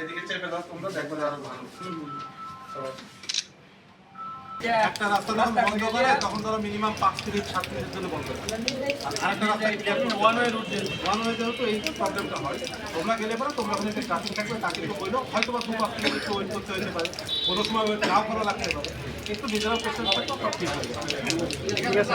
এদিকে চেপে দাও তোমরা দেখবে আরও ভালো। একটা রাস্তা যখন বন্ধ করে তখন ধরো মিনিমাম পাঁচ থেকে সাত মিনিটের জন্য বন্ধ করে। আর একটা রাস্তা one way route one way যেহেতু। এই প্রবলেমটা হয়। তোমরা গেলে পরে তোমরা ওখানে একটা ট্রাফিক থাকবে তাকে বলল হয়তো বা দু একটু ওয়েট করতে হতে পারে। কোনো সময় ওয়েট নাও করা লাগতে পারে। কিন্তু নিজেরা পেশেন্ট হবে তো সব ঠিক হবে ঠিক আছে